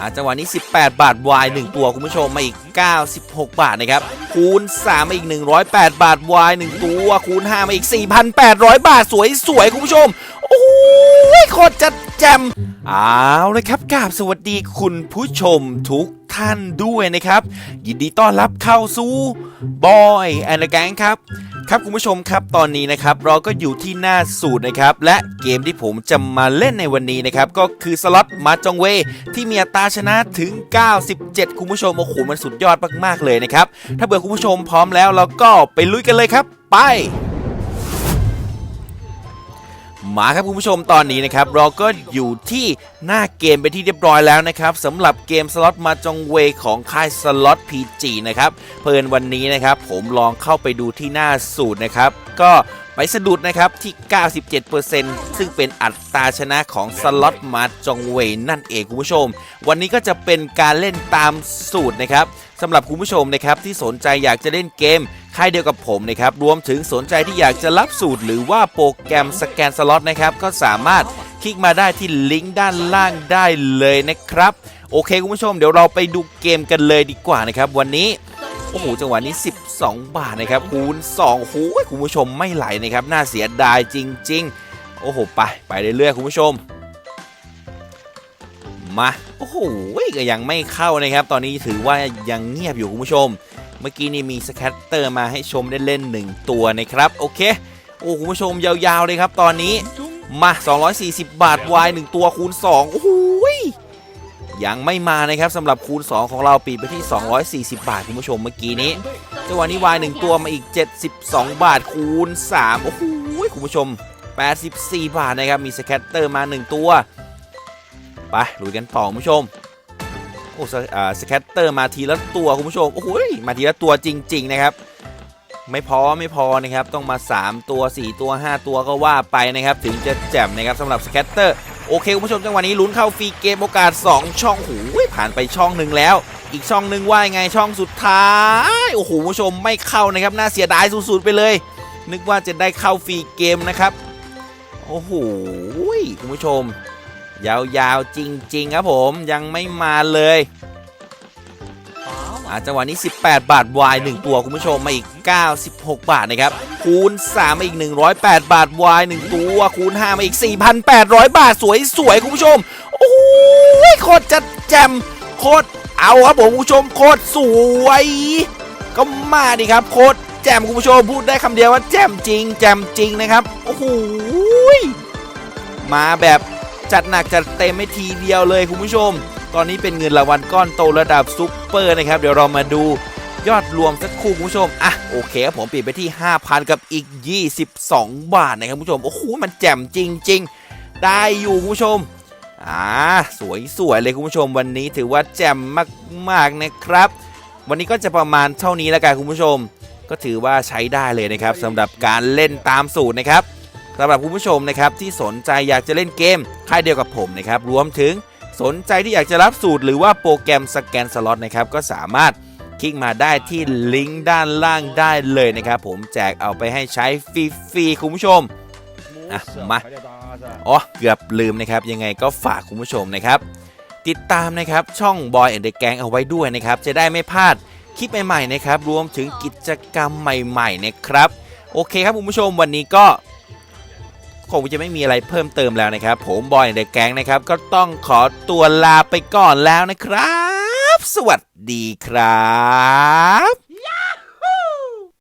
อาจังหวะนี้ 18 บาทวาย1ตัวคุณผู้ชมมาอีก 96 บาทนะครับคูณ3มาอีก 108 บาทวาย1ตัวคูณ5มาอีก 4,800 บาทสวยสวยคุณผู้ชม โอ้ยโคตรจัดแจมเอาเลยครับกราบสวัสดีคุณผู้ชมทุกท่านด้วยนะครับ ยินดีต้อนรับเข้าสู่บอยแอนด์แกงครับ ครับคุณผู้ชมครับตอนนี้นะครับเราก็อยู่ที่หน้าสูตรนะครับและเกมที่ผมจะมาเล่นในวันนี้นะครับก็คือสล็อตมาจองเวที่มีอัตราชนะถึง 97 คุณผู้ชมโอ้โหมันสุดยอดมากๆเลยนะครับถ้าเบื่อคุณผู้ชมพร้อมแล้วเราก็ไปลุยกันเลยครับ ไป มาครับคุณผู้ชมตอนนี้นะครับเราก็อยู่ที่หน้าเกมไปที่เรียบร้อยแล้วนะครับสำหรับเกมสล็อตมาจงเวของค่ายสล็อต PG นะครับเพลินวันนี้นะครับผมลองเข้าไปดูที่หน้าสูตรนะครับ ก็ไปสะดุดนะครับที่ 97%ซึ่งเป็นอัตราชนะของสล็อตมาจงเวนั่นเองคุณผู้ชม วันนี้ก็จะเป็นการเล่นตามสูตรนะครับสำหรับคุณผู้ชมนะครับที่สนใจอยากจะเล่นเกม ค่ายเดียวกับผมนะครับ รวมถึงสนใจที่อยากจะรับสูตร หรือว่าโปรแกรมสแกนสล็อตนะครับ ก็สามารถคลิกมาได้ที่ลิงก์ด้านล่างได้เลยนะครับ โอเคคุณผู้ชมเดี๋ยวเราไปดูเกมกันเลยดีกว่านะครับ วันนี้โอ้โหจังหวะนี้ 12 บาทนะครับคูณ2โอ้โหคุณผู้ชมไม่ไหลนะครับน่าเสียดายจริง ๆ โอ้โหไปไปเรื่อยๆคุณผู้ชม มาโอ้โหก็ยังไม่เข้านะครับ ตอนนี้ถือว่ายังเงียบอยู่คุณผู้ชม มื่อกี้นี่มีสแคตเตอร์มาให้ชมได้เล่นหนึ่งตัวนะครับ โอเค โอ้คุณผู้ชมยาวๆเลยครับ ตอนนี้มา 240 บาทวาย1ตัวคูณ 2 โอ้โหยยังไม่มานะครับสำหรับคูณ 2 ของเราปีไปที่ 240 บาทคุณผู้ชมเมื่อกี้นี้จังหวะนี้วาย1ตัวมาอีก 72 บาทคูณ 3 โอ้โหยคุณผู้ชม 84 บาทนะครับมีสแคตเตอร์มา 1 ตัว ไปลุยกันต่อคุณผู้ชม โอ้สอ่าสแคตเตอร์มาทีละตัวคุณผู้ชมโอ้โหยมาทีละตัวจริง ๆ นะครับ ไม่พอไม่พอนะครับต้องมา 3 ตัว 4 ตัว 5 ตัวก็ว่าไปนะครับ ถึงจะแจ่มนะครับสำหรับสแคตเตอร์โอเคคุณผู้ชมจังหวะนี้ลุ้นเข้าฟรีเกมโอกาส 2 ช่องหูยผ่านไปช่องหนึ่งแล้ว อีกช่องหนึ่งว่ายังไงช่องสุดท้ายโอ้โหคุณผู้ชมไม่เข้านะครับน่าเสียดายสุดๆไปเลย นึกว่าจะได้เข้าฟรีเกมนะครับโอ้โหคุณผู้ชม ยาวๆจริง ๆ ครับผมยังไม่มาเลยอาจังหวะนี้ 18 บาทวาย1ตัวคุณผู้ชมมาอีก 96 บาทนะครับคูณ3มาอีก 108 บาทวาย1ตัวคูณ5มาอีก 4,800 บาทสวยสวยๆคุณผู้ชมโอ้ยโคตรจัดแจมโคตรเอาครับผมคุณผู้ชมโคตรสวย ก็มาดิครับโคตรแจมคุณผู้ชมพูดได้คำเดียวว่าแจมจริง แจมจริงนะครับโอ้โหยมาแบบ จัดหนักจัดเต็มไม่ทีเดียวเลยคุณผู้ชม ตอนนี้เป็นเงินรางวัลก้อนโตระดับซุปเปอร์นะครับ เดี๋ยวเรามาดูยอดรวมสักครู่คุณผู้ชม อะ โอเคครับผมปิดไปที่ 5,000 กับอีก 22 บาทนะครับคุณผู้ชม โอ้โห มันแจ่มจริง ๆ ได้อยู่คุณผู้ชม อ่าสวยสวยๆ เลยคุณผู้ชม วันนี้ถือว่าแจ่มมากๆนะครับ วันนี้ก็จะประมาณเท่านี้แล้วกันคุณผู้ชม ก็ถือว่าใช้ได้เลยนะครับสำหรับการเล่นตามสูตรนะครับ สำหรับคุณผู้ชมนะครับที่สนใจอยากจะเล่นเกมค่ายเดียวกับผมนะครับรวมถึงสนใจที่อยากจะรับสูตรหรือว่าโปรแกรมสแกนสล็อตนะครับก็สามารถคลิกมาได้ที่ลิงก์ด้านล่างได้เลยนะครับผมแจกเอาไปให้ใช้ฟรีๆคุณผู้ชมอะมาอ๋อเกือบลืมนะครับยังไงก็ฝากคุณผู้ชมนะครับ ติดตามนะครับช่อง Boy and the Gang เอาไว้ด้วยนะครับ จะได้ไม่พลาดคลิปใหม่ๆนะครับรวมถึงกิจกรรมใหม่ๆนะครับ โอเคครับคุณผู้ชมวันนี้ก็ งจะไม่มีอะไรเพิ่มเติมแล้วนะครับ ผมบอยเดอะแก๊งนะครับ ก็ต้องขอตัวลาไปก่อนแล้วนะครับ สวัสดีครับ